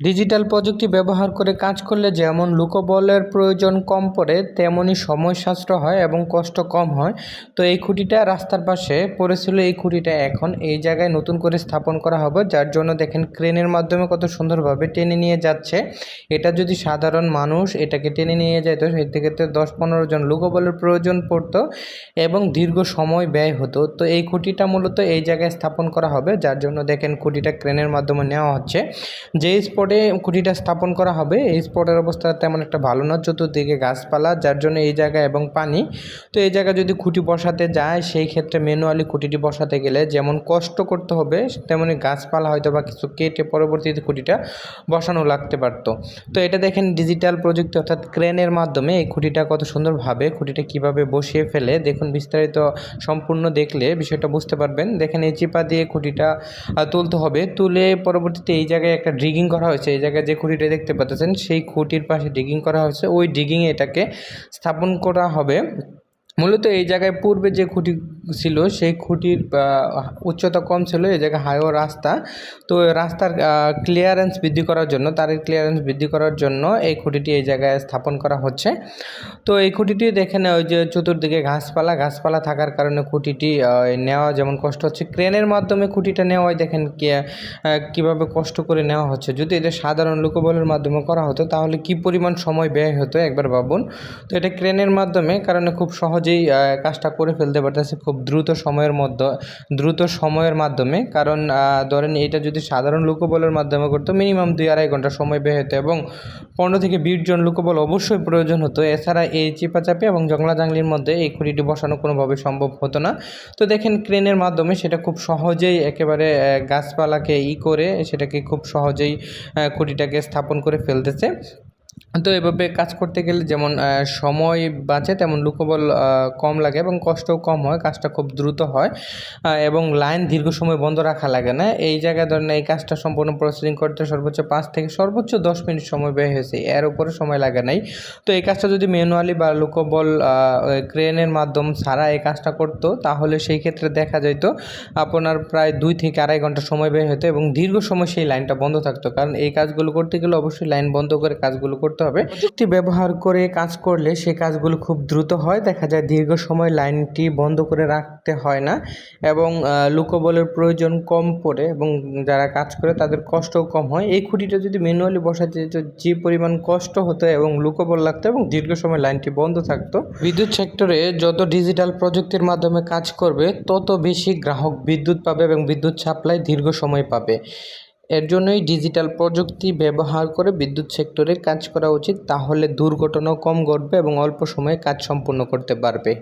Digital প্রযুক্তি ব্যবহার করে কাজ করলে যেমন লোকবলের প্রয়োজন কম পড়ে তেমনই সময় সাশ্রয় হয় এবং কষ্ট কম হয়। তো এই খুঁটিটা রাস্তার পাশে পড়েছিল, এই খুঁটিটা এখন এই জায়গায় নতুন করে স্থাপন করা হবে, যার জন্য দেখেন ক্রেনের মাধ্যমে কত সুন্দরভাবে টেনে নিয়ে যাচ্ছে। এটা যদি সাধারণ মানুষ এটাকে টেনে নিয়ে যেত সেক্ষেত্রে দশ পনেরো জন লোকবলের প্রয়োজন পড়তো এবং দীর্ঘ সময় ব্যয় হতো। তো এই খুঁটিটা মূলত এই জায়গায় স্থাপন করা হবে, যার জন্য দেখেন খুঁটিটা ক্রেনের মাধ্যমে নেওয়া হচ্ছে। যে স্পটে খুঁটিটা স্থাপন করা হবে। এই স্পটের অবস্থা তেমন একটা ভালো না, চতুর্দিকে গাছপালা, যার জন্য এই জায়গায় এবং পানি। তো এই জায়গায় যদি খুঁটি বসাতে যায়, সেই ক্ষেত্রে ম্যানুয়ালি খুঁটিটি বসাতে গেলে যেমন কষ্ট করতে হবে, তেমনি গাছপালা হয়তো বা কিছু কেটে পরবর্তীতে খুঁটিটা বসানো লাগতে পারতো। তো এটা দেখেন ডিজিটাল প্রযুক্তি অর্থাৎ ক্রেনের মাধ্যমে এই খুঁটিটা কত সুন্দরভাবে খুঁটিটা কীভাবে বসিয়ে ফেলে। দেখুন বিস্তারিত সম্পূর্ণ দেখলে বিষয়টা বুঝতে পারবেন। দেখেন এই চিপা দিয়ে খুঁটিটা তুলতে হবে। তুলে পরবর্তীতে এই জায়গায় একটা ড্রিগিং করা হয়েছে, এই জায়গায় যে খুঁটিটা দেখতে পাচ্ছেন, সেই খুঁটির পাশে ডিগিং করা হয়েছে। ওই ডিগিংয়ে এটাকে স্থাপন করা হবে। মূলত এই জায়গায় পূর্বে যে খুঁটি ছিল, সেই খুঁটির উচ্চতা কম ছিল এই জায়গায় হাইও রাস্তা। তো রাস্তার ক্লিয়ারেন্স বৃদ্ধি করার জন্য তারের ক্লিয়ারেন্স বৃদ্ধি করার জন্য এই খুঁটিটি এই জায়গায় স্থাপন করা হচ্ছে। তো এই খুঁটিটি দেখে দেখেন ওই যে চতুর্দিকে ঘাসপালা ঘাসপালা থাকার কারণে খুঁটিটি নেওয়া যেমন কষ্ট হচ্ছে, ক্রেনের মাধ্যমে খুঁটিটা নেওয়ায় দেখেন কীভাবে কষ্ট করে নেওয়া হচ্ছে। যদি এটা সাধারণ লোকবলের মাধ্যমে করা হতো, তাহলে কি পরিমাণ সময় ব্যয় হতো, একবার ভাবুন। তো এটা ক্রেনের মাধ্যমে, কারণে খুব সহজেই কাজটা করে ফেলতে পারতেছে, খুব দ্রুত সময়ের মধ্যে, দ্রুত সময়ের মাধ্যমে, কারণ ধরেন এটা যদি সাধারণ লোকবলের মাধ্যমে করতো মিনিমাম দুই আড়াই ঘণ্টা সময় ব্যয় হতো এবং পনেরো থেকে বিশ জন লোকবল অবশ্যই প্রয়োজন হতো। এছাড়া এই চিপাচাপি এবং জংলা জাংলির মধ্যে এই খুঁটিটি বসানো কোনোভাবে সম্ভব হতো না। তো দেখেন ক্রেনের মাধ্যমে সেটা খুব সহজেই একেবারে গাছপালাকে ই করে সেটাকে খুব সহজেই খুঁটিটাকে স্থাপন করে ফেলতেছে। তো এভাবে কাজ করতে গেলে যেমন সময় বাঁচে তেমন লোকবল কম লাগে এবং কষ্টও কম হয়, কাজটা খুব দ্রুত হয় এবং লাইন দীর্ঘ সময় বন্ধ রাখা লাগে না। এই জায়গায় ধরেন এই কাজটা সম্পূর্ণ প্রসেসিং করতে সর্বোচ্চ পাঁচ থেকে সর্বোচ্চ দশ মিনিট সময় ব্যয় হয়েছে, এর উপরে সময় লাগে নাই। তো এই কাজটা যদি ম্যানুয়ালি বা লোকবল ক্রেনের মাধ্যম ছাড়া এই কাজটা করতো, তাহলে সেই ক্ষেত্রে দেখা যেত আপনার প্রায় দুই থেকে আড়াই ঘণ্টা সময় ব্যয় হতো এবং দীর্ঘ সময় সেই লাইনটা বন্ধ থাকতো। কারণ এই কাজগুলো করতে গেলে অবশ্যই লাইন বন্ধ করে কাজগুলো করতে হবে। প্রযুক্তি ব্যবহার করে কাজ করলে সে কাজগুলো খুব দ্রুত হয়। দেখা যায় দীর্ঘ সময় লাইনটি বন্ধ করে রাখতে হয় না এবং লোকবলের প্রয়োজন কম পড়ে এবং যারা কাজ করে তাদের কষ্টও কম হয়। এই খুঁটিটা যদি ম্যানুয়ালি বসাতে যেত, যে পরিমাণ কষ্ট হতো এবং লোকবল লাগতো এবং দীর্ঘ সময় লাইনটি বন্ধ থাকতো, বিদ্যুৎ সেক্টরে যত ডিজিটাল প্রযুক্তির মাধ্যমে কাজ করবে, তত বেশি গ্রাহক বিদ্যুৎ পাবে এবং বিদ্যুৎ সাপ্লাই দীর্ঘ সময় পাবে। এর জন্যই ডিজিটাল প্রযুক্তি ব্যবহার করে বিদ্যুৎ সেক্টরে কাজ করা উচিত, তাহলে দুর্ঘটনাও কম ঘটবে এবং অল্প সময়ে কাজ সম্পূর্ণ করতে পারবে।